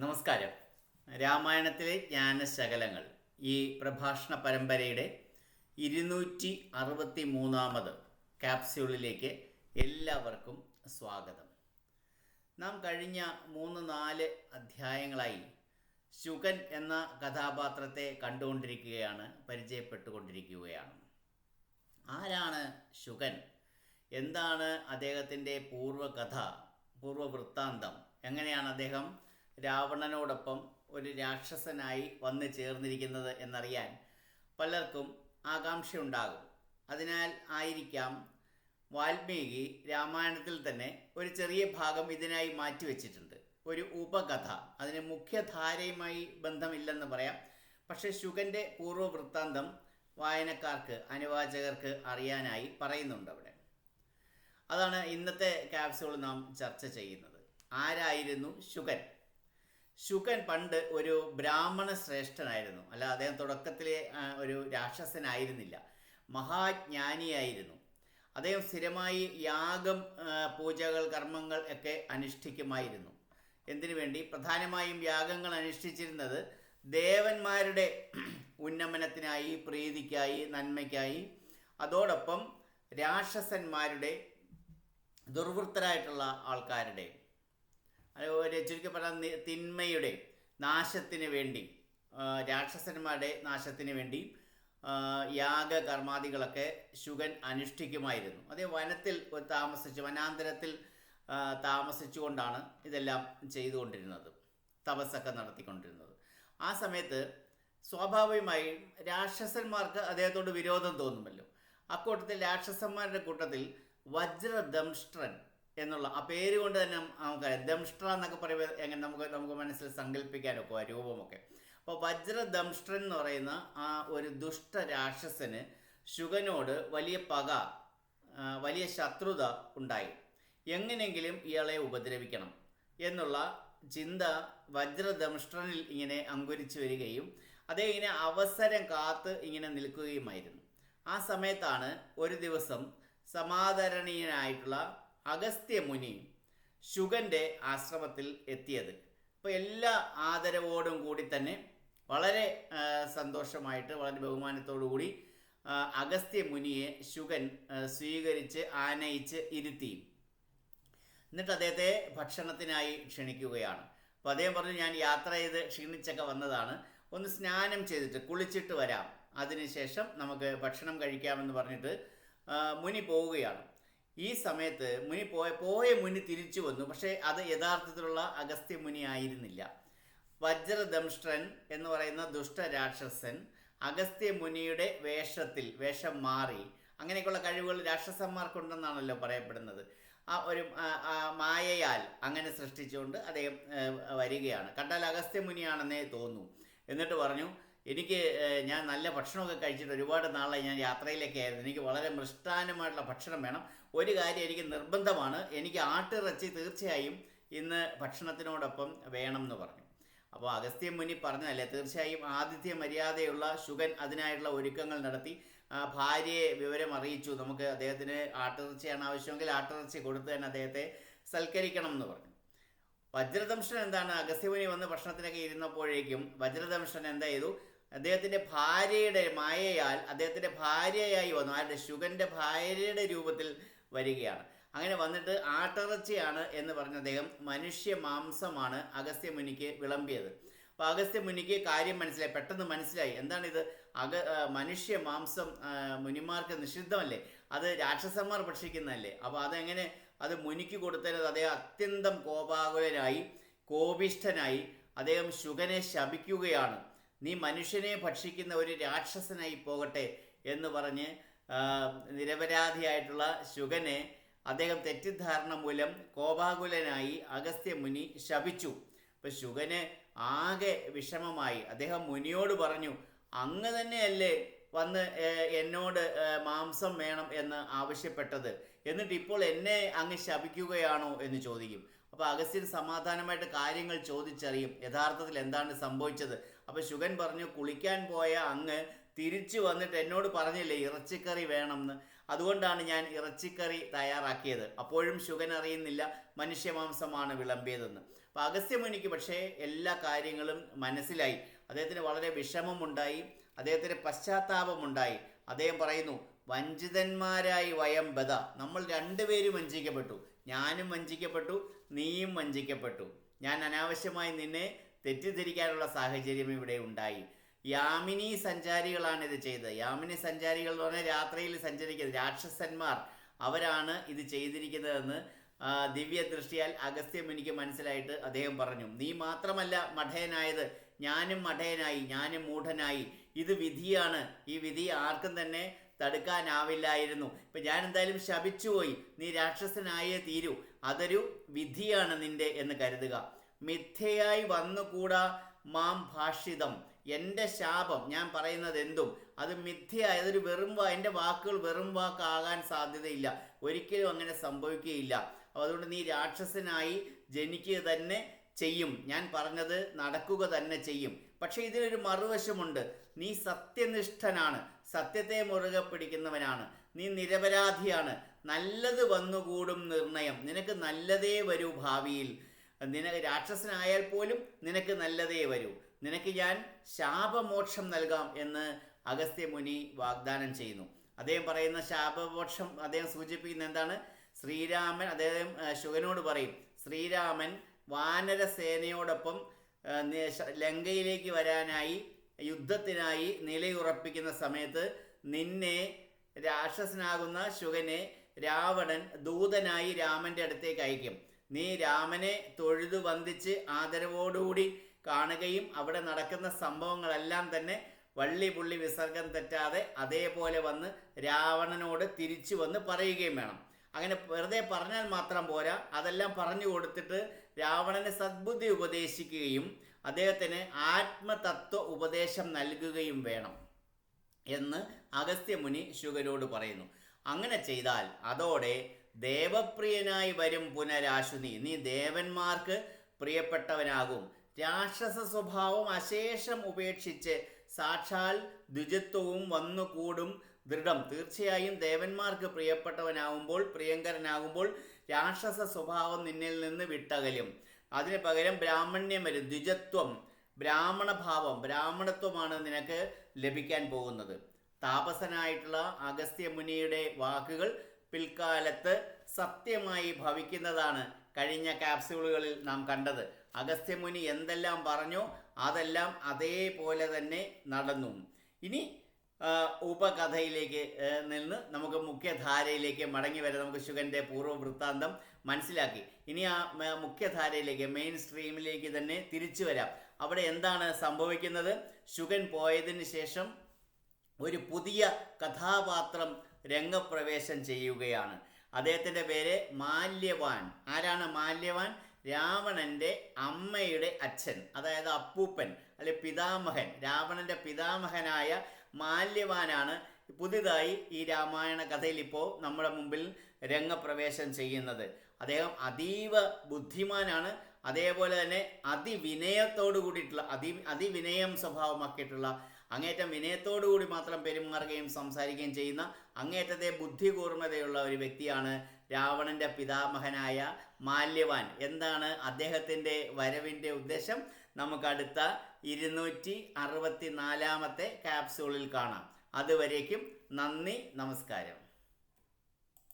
നമസ്കാരം. രാമായണത്തിലെ ജ്ഞാനശകലങ്ങൾ. ഈ പ്രഭാഷണ പരമ്പരയുടെ ഇരുന്നൂറ്റി അറുപത്തി മൂന്നാമത് ക്യാപ്സ്യൂളിലേക്ക് എല്ലാവർക്കും സ്വാഗതം. നാം കഴിഞ്ഞ മൂന്ന് നാല് അധ്യായങ്ങളായി ശുകൻ എന്ന കഥാപാത്രത്തെ കണ്ടുകൊണ്ടിരിക്കുകയാണ് പരിചയപ്പെട്ടുകൊണ്ടിരിക്കുകയാണ്. ആരാണ് ശുകൻ എന്താണ് അദ്ദേഹത്തിന്റെ പൂർവകഥ പൂർവവൃത്താന്തം? എങ്ങനെയാണ് അദ്ദേഹം രാവണനോടൊപ്പം ഒരു രാക്ഷസനായി വന്നു ചേർന്നിരിക്കുന്നത് എന്നറിയാൻ പലർക്കും ആകാംക്ഷയുണ്ടാകും. അതിനാൽ ആയിരിക്കാം വാൽമീകി രാമായണത്തിൽ തന്നെ ഒരു ചെറിയ ഭാഗം ഇതിനായി മാറ്റിവെച്ചിട്ടുണ്ട് ഒരു ഉപകഥ. അതിന് മുഖ്യധാരയുമായി ബന്ധമില്ലെന്ന് പറയാം. പക്ഷേ ശുഗന്റെ പൂർവവൃത്താന്തം വായനക്കാർക്ക് അനുവാചകർക്ക് അറിയാനായി പറയുന്നുണ്ട് അവിടെ. അതാണ് ഇന്നത്തെ ക്യാപ്സ്യൂൾ നാം ചർച്ച ചെയ്യുന്നത്. ആരായിരുന്നു ശുഗൻ? ശുഗൻ പണ്ട് ഒരു ബ്രാഹ്മണ ശ്രേഷ്ഠനായിരുന്നു അല്ല അദ്ദേഹം തുടക്കത്തിലെ ഒരു രാക്ഷസനായിരുന്നില്ല. മഹാജ്ഞാനിയായിരുന്നു. അദ്ദേഹം സ്ഥിരമായി യാഗം പൂജകൾ കർമ്മങ്ങൾ ഒക്കെ അനുഷ്ഠിക്കുമായിരുന്നു. എന്തിനു വേണ്ടി? പ്രധാനമായും യാഗങ്ങൾ അനുഷ്ഠിച്ചിരുന്നത് ദേവന്മാരുടെ ഉന്നമനത്തിനായി പ്രീതിക്കായി നന്മയ്ക്കായി. അതോടൊപ്പം രാക്ഷസന്മാരുടെ ദുർവൃത്തരായിട്ടുള്ള ആൾക്കാരുടെ ചുരുക്കി പറഞ്ഞ തിന്മയുടെ നാശത്തിന് വേണ്ടി രാക്ഷസന്മാരുടെ നാശത്തിന് വേണ്ടി യാഗ കർമാദികളൊക്കെ ശുഗൻ അനുഷ്ഠിക്കുമായിരുന്നു. അതേ വനത്തിൽ താമസിച്ച് വനാന്തരത്തിൽ താമസിച്ചുകൊണ്ടാണ് ഇതെല്ലാം ചെയ്തുകൊണ്ടിരുന്നത്. തപസ്സൊക്കെ നടത്തിക്കൊണ്ടിരുന്നത്. ആ സമയത്ത് സ്വാഭാവികമായും രാക്ഷസന്മാർക്ക് അദ്ദേഹത്തോട് വിരോധം തോന്നുമല്ലോ. അക്കൂട്ടത്തിൽ രാക്ഷസന്മാരുടെ കൂട്ടത്തിൽ വജ്രദംഷ്ട്രൻ എന്നുള്ള ആ പേര് കൊണ്ട് തന്നെ നമുക്ക് ദംഷ്ട്ര എന്നൊക്കെ പറയുമ്പോൾ എങ്ങനെ നമുക്ക് നമുക്ക് മനസ്സിൽ സങ്കല്പിക്കാനൊക്കെ ആ രൂപമൊക്കെ. അപ്പോൾ വജ്രദംഷ്ട്രൻ എന്ന് പറയുന്ന ആ ഒരു ദുഷ്ട രാക്ഷസന് ശുഗനോട് വലിയ പക വലിയ ശത്രുത ഉണ്ടായി. എങ്ങനെയെങ്കിലും ഇയാളെ ഉപദ്രവിക്കണം എന്നുള്ള ചിന്ത വജ്രദംഷ്ട്രനിൽ ഇങ്ങനെ അങ്കുരിച്ചു വരികയും അതേ ഇങ്ങനെ അവസരം കാത്ത് ഇങ്ങനെ നിൽക്കുകയുമായിരുന്നു. ആ സമയത്താണ് ഒരു ദിവസം സമാദരണീയനായിട്ടുള്ള അഗസ്ത്യ മുനി ശുഗന്റെ ആശ്രമത്തിൽ എത്തിയത്. അപ്പോൾ എല്ലാ ആദരവോടും കൂടി തന്നെ വളരെ സന്തോഷമായിട്ട് വളരെ ബഹുമാനത്തോടു കൂടി അഗസ്ത്യമുനിയെ അഗസ്ത്യ മുനിയെ ശുഗൻ സ്വീകരിച്ച് ആനയിച്ച് ഇരുത്തി. എന്നിട്ട് അദ്ദേഹത്തെ ഭക്ഷണത്തിനായി ക്ഷണിക്കുകയാണ്. അപ്പോൾ അദ്ദേഹം പറഞ്ഞു ഞാൻ യാത്ര ചെയ്ത് ക്ഷീണിച്ചൊക്കെ വന്നതാണ്. ഒന്ന് സ്നാനം ചെയ്തിട്ട് കുളിച്ചിട്ട് വരാം. അതിനുശേഷം നമുക്ക് ഭക്ഷണം കഴിക്കാമെന്ന് പറഞ്ഞിട്ട് മുനി പോവുകയാണ്. ഈ സമയത്ത് മുനി പോയ പോയ മുനി തിരിച്ചു വന്നു. പക്ഷേ അത് യഥാർത്ഥത്തിലുള്ള അഗസ്ത്യ മുനി ആയിരുന്നില്ല. വജ്രദംഷ്ട്രൻ എന്ന് പറയുന്ന ദുഷ്ടരാക്ഷസൻ അഗസ്ത്യ മുനിയുടെ വേഷത്തിൽ വേഷം മാറി. അങ്ങനെയൊക്കെയുള്ള കഴിവുകൾ രാക്ഷസന്മാർക്കുണ്ടെന്നാണല്ലോ പറയപ്പെടുന്നത്. ആ ഒരു മായയാൽ അങ്ങനെ സൃഷ്ടിച്ചുകൊണ്ട് അദ്ദേഹം വരികയാണ്. കണ്ടാൽ അഗസ്ത്യ മുനിയാണെന്നേ തോന്നൂ. എന്നിട്ട് പറഞ്ഞു എനിക്ക് ഞാൻ നല്ല ഭക്ഷണമൊക്കെ കഴിച്ചിട്ട് ഒരുപാട് നാളായി ഞാൻ യാത്രയിലൊക്കെ ആയിരുന്നു. എനിക്ക് വളരെ മൃഷ്ടാനമായിട്ടുള്ള ഭക്ഷണം വേണം. ഒരു കാര്യം എനിക്ക് നിർബന്ധമാണ്. എനിക്ക് ആട്ടിറച്ചി തീർച്ചയായും ഇന്ന് ഭക്ഷണത്തിനോടൊപ്പം വേണം എന്ന് പറഞ്ഞു. അപ്പോൾ അഗസ്ത്യ മുനി പറഞ്ഞതല്ലേ തീർച്ചയായും ആതിഥ്യ മര്യാദയുള്ള ശുഗൻ അതിനായിട്ടുള്ള ഒരുക്കങ്ങൾ നടത്തി. ഭാര്യയെ വിവരം അറിയിച്ചു. നമുക്ക് അദ്ദേഹത്തിന് ആട്ടിറച്ചിയാണ് ആവശ്യമെങ്കിൽ ആട്ടിറച്ചി കൊടുത്ത് തന്നെ അദ്ദേഹത്തെ സൽക്കരിക്കണം എന്ന് പറഞ്ഞു. വജ്രദംശൻ എന്താണ്? അഗസ്ത്യമുനി വന്ന് ഭക്ഷണത്തിനൊക്കെ ഇരുന്നപ്പോഴേക്കും വജ്രദംശൻ എന്താ ചെയ്തു? അദ്ദേഹത്തിന്റെ ഭാര്യയുടെ മായയാൽ അദ്ദേഹത്തിന്റെ ഭാര്യയായി വന്നു. ആരുടെ? ശുഗന്റെ ഭാര്യയുടെ രൂപത്തിൽ വരികയാണ്. അങ്ങനെ വന്നിട്ട് ആട്ടിറച്ചിയാണ് എന്ന് പറഞ്ഞ അദ്ദേഹം മനുഷ്യ മാംസമാണ് അഗസ്ത്യമുനിക്ക് വിളമ്പിയത്. അപ്പോൾ അഗസ്ത്യമുനിക്ക് കാര്യം മനസ്സിലായി. പെട്ടെന്ന് മനസ്സിലായി. എന്താണിത്? ആ, മനുഷ്യ മാംസം മുനിമാർക്ക് നിഷിദ്ധമല്ലേ? അത് രാക്ഷസന്മാർ ഭക്ഷിക്കുന്നതല്ലേ? അപ്പോൾ അതെങ്ങനെ? അത് മുനിക്ക് കൊടുത്തത് അദ്ദേഹം അത്യന്തം കോപാകുലനായി കോപിഷ്ഠനായി അദ്ദേഹം ശുഗനെ ശപിക്കുകയാണ്. നീ മനുഷ്യനെ ഭക്ഷിക്കുന്ന ഒരു രാക്ഷസനായി പോകട്ടെ എന്ന് പറഞ്ഞ് നിരപരാധിയായിട്ടുള്ള ശുഗനെ അദ്ദേഹം തെറ്റിദ്ധാരണ മൂലം കോപാകുലനായി അഗസ്ത്യ മുനി ശപിച്ചു. അപ്പൊ ശുഗന് ആകെ വിഷമമായി. അദ്ദേഹം മുനിയോട് പറഞ്ഞു അങ്ങ് തന്നെയല്ലേ വന്ന് എന്നോട് മാംസം വേണം എന്ന് ആവശ്യപ്പെട്ടത്. എന്നിട്ട് ഇപ്പോൾ എന്നെ അങ്ങ് ശപിക്കുകയാണോ എന്ന് ചോദിക്കും. അപ്പോൾ അഗസ്ത്യൻ സമാധാനമായിട്ട് കാര്യങ്ങൾ ചോദിച്ചറിയും. യഥാർത്ഥത്തിൽ എന്താണ് സംഭവിച്ചത്? അപ്പോൾ ശുഗൻ പറഞ്ഞു കുളിക്കാൻ പോയ അങ്ങ് തിരിച്ചു വന്നിട്ട് എന്നോട് പറഞ്ഞില്ലേ ഇറച്ചിക്കറി എന്ന്. അതുകൊണ്ടാണ് ഞാൻ ഇറച്ചിക്കറി തയ്യാറാക്കിയത്. അപ്പോഴും ശുഗൻ അറിയുന്നില്ല മനുഷ്യമാംസമാണ് വിളമ്പിയതെന്ന്. അപ്പോൾ അഗസ്ത്യമുനിക്ക് പക്ഷേ എല്ലാ കാര്യങ്ങളും മനസ്സിലായി. അദ്ദേഹത്തിന് വളരെ വിഷമമുണ്ടായി അദ്ദേഹത്തിന് പശ്ചാത്താപമുണ്ടായി. അദ്ദേഹം പറയുന്നു വഞ്ചിതന്മാരായി വയം ബദ നമ്മൾ രണ്ടുപേരും വഞ്ചിക്കപ്പെട്ടു. ഞാനും വഞ്ചിക്കപ്പെട്ടു നീയും വഞ്ചിക്കപ്പെട്ടു. ഞാൻ അനാവശ്യമായി നിന്നെ തെറ്റിദ്ധരിക്കാനുള്ള സാഹചര്യം ഇവിടെ ഉണ്ടായി. യാമിനി സഞ്ചാരികളാണ് ഇത് ചെയ്തത്. യാമിനി സഞ്ചാരികൾ എന്ന് പറഞ്ഞാൽ രാത്രിയിൽ സഞ്ചരിക്കുന്നത് രാക്ഷസന്മാർ. അവരാണ് ഇത് ചെയ്തിരിക്കുന്നതെന്ന് ദിവ്യ ദൃഷ്ടിയാൽ അഗസ്ത്യം എനിക്ക് മനസ്സിലായിട്ട് അദ്ദേഹം പറഞ്ഞു. നീ മാത്രമല്ല മഠയനായത് ഞാനും മഠയനായി ഞാനും മൂഢനായി. ഇത് വിധിയാണ്. ഈ വിധി ആർക്കും തന്നെ തടുക്കാനാവില്ലായിരുന്നു. ഇപ്പം ഞാൻ എന്തായാലും ശപിച്ചുപോയി. നീ രാക്ഷസനായേ തീരൂ. അതൊരു വിധിയാണ് നിന്റെ എന്ന് കരുതുക. മിഥ്യയായി വന്നുകൂടാ മാം ഭാഷിതം. എന്റെ ശാപം. ഞാൻ പറയുന്നത് എന്തും അത് മിഥ്യയായ അതൊരു വെറും വാ. എന്റെ വാക്കുകൾ വെറും വാക്കാകാൻ സാധ്യതയില്ല. ഒരിക്കലും അങ്ങനെ സംഭവിക്കുകയില്ല. അതുകൊണ്ട് നീ രാക്ഷസനായി ജനിക്കുക തന്നെ ചെയ്യും. ഞാൻ പറഞ്ഞത് നടക്കുക തന്നെ ചെയ്യും. പക്ഷേ ഇതിലൊരു മറുവശമുണ്ട്. നീ സത്യനിഷ്ഠനാണ്. സത്യത്തെ മുറുകെ പിടിക്കുന്നവനാണ്. നീ നിരപരാധിയാണ്. നല്ലത് വന്നുകൂടും നിർണയം. നിനക്ക് നല്ലതേ വരൂ ഭാവിയിൽ. നിനക്ക് രാക്ഷസനായാൽ പോലും നിനക്ക് നല്ലതേ വരൂ. നിനക്ക് ഞാൻ ശാപമോക്ഷം നൽകാം എന്ന് അഗസ്ത്യമുനി വാഗ്ദാനം ചെയ്യുന്നു. അദ്ദേഹം പറയുന്ന ശാപമോക്ഷം അദ്ദേഹം സൂചിപ്പിക്കുന്ന എന്താണ്? ശ്രീരാമൻ അദ്ദേഹം ശുഗനോട് പറയും ശ്രീരാമൻ വാനര സേനയോടൊപ്പം ലങ്കയിലേക്ക് വരാനായി യുദ്ധത്തിനായി നിലയുറപ്പിക്കുന്ന സമയത്ത് നിന്നെ രാക്ഷസനാകുന്ന ശുഗനെ രാവണൻ ദൂതനായി രാമന്റെ അടുത്തേക്ക് അയക്കും. നീ രാമനെ തൊഴുതു വന്ദിച്ച് ആദരവോടുകൂടി കാണുകയും അവിടെ നടക്കുന്ന സംഭവങ്ങളെല്ലാം തന്നെ വള്ളി പുള്ളി വിസർഗം തെറ്റാതെ അതേപോലെ വന്ന് രാവണനോട് തിരിച്ചു വന്ന് പറയുകയും വേണം. അങ്ങനെ വെറുതെ പറഞ്ഞാൽ മാത്രം പോരാ. അതെല്ലാം പറഞ്ഞു കൊടുത്തിട്ട് രാവണന് സദ്ബുദ്ധി ഉപദേശിക്കുകയും അദ്ദേഹത്തിന് ആത്മതത്വ ഉപദേശം നൽകുകയും വേണം എന്ന് അഗസ്ത്യമുനി ശുഗരോട് പറയുന്നു. അങ്ങനെ ചെയ്താൽ അതോടെ ദേവപ്രിയനായി വരും പുനരാശുനി നീ ദേവന്മാർക്ക് പ്രിയപ്പെട്ടവനാകും. രാക്ഷസ സ്വഭാവം അശേഷം ഉപേക്ഷിച്ച് സാക്ഷാൽ ദ്വിജത്വവും വന്നുകൂടും ദൃഢം. തീർച്ചയായും ദേവന്മാർക്ക് പ്രിയപ്പെട്ടവനാകുമ്പോൾ പ്രിയങ്കരനാകുമ്പോൾ രാക്ഷസ സ്വഭാവം നിന്നിൽ നിന്ന് വിട്ടകലും. അതിന് പകരം ബ്രാഹ്മണ്യം വരും. ദ്വിജത്വം ബ്രാഹ്മണഭാവം ബ്രാഹ്മണത്വമാണ് നിനക്ക് ലഭിക്കാൻ പോകുന്നത്. താപസനായിട്ടുള്ള അഗസ്ത്യമുനിയുടെ വാക്കുകൾ പിൽക്കാലത്ത് സത്യമായി ഭവിക്കുന്നതാണ് കഴിഞ്ഞ ക്യാപ്സ്യൂളുകളിൽ നാം കണ്ടത്. അഗസ്ത്യമുനി എന്തെല്ലാം പറഞ്ഞു അതെല്ലാം അതേപോലെ തന്നെ നടന്നു. ഇനി ഉപകഥയിലേക്ക് നിന്ന് നമുക്ക് മുഖ്യധാരയിലേക്ക് മടങ്ങി വരെ. നമുക്ക് ശുഗന്റെ പൂർവ വൃത്താന്തം മനസ്സിലാക്കി. ഇനി ആ മുഖ്യധാരയിലേക്ക് മെയിൻ സ്ട്രീമിലേക്ക് തന്നെ തിരിച്ചു വരാം. അവിടെ എന്താണ് സംഭവിക്കുന്നത്? ശുഗൻ പോയതിന് ശേഷം ഒരു പുതിയ കഥാപാത്രം രംഗപ്രവേശം ചെയ്യുകയാണ്. അദ്ദേഹത്തിന്റെ പേര് മാല്യവാൻ. ആരാണ് മാല്യവാൻ? രാവണന്റെ അമ്മയുടെ അച്ഛൻ അതായത് അപ്പൂപ്പൻ അല്ലെ പിതാമഹൻ. രാവണന്റെ പിതാമഹനായ മാല്യവാനാണ് പുതിയതായി ഈ രാമായണ കഥയിൽ ഇപ്പോൾ നമ്മുടെ മുമ്പിൽ രംഗപ്രവേശം ചെയ്യുന്നത്. അദ്ദേഹം അതീവ ബുദ്ധിമാനാണ്. അതേപോലെ തന്നെ അതിവിനയത്തോടു കൂടിയിട്ടുള്ള അതി അതിവിനയം സ്വഭാവമാക്കിയിട്ടുള്ള അങ്ങേറ്റം വിനയത്തോടുകൂടി മാത്രം പെരുമാറുകയും സംസാരിക്കുകയും ചെയ്യുന്ന അങ്ങേറ്റത്തെ ബുദ്ധികൂർമ്മതയുള്ള ഒരു വ്യക്തിയാണ് രാവണന്റെ പിതാമഹനായ മാല്യവാൻ. എന്താണ് അദ്ദേഹത്തിന്റെ വരവിന്റെ ഉദ്ദേശം? നമുക്കടുത്ത ഇരുന്നൂറ്റി അറുപത്തി നാലാമത്തെ ക്യാപ്സൂളിൽ കാണാം. അതുവരേക്കും നന്ദി നമസ്കാരം.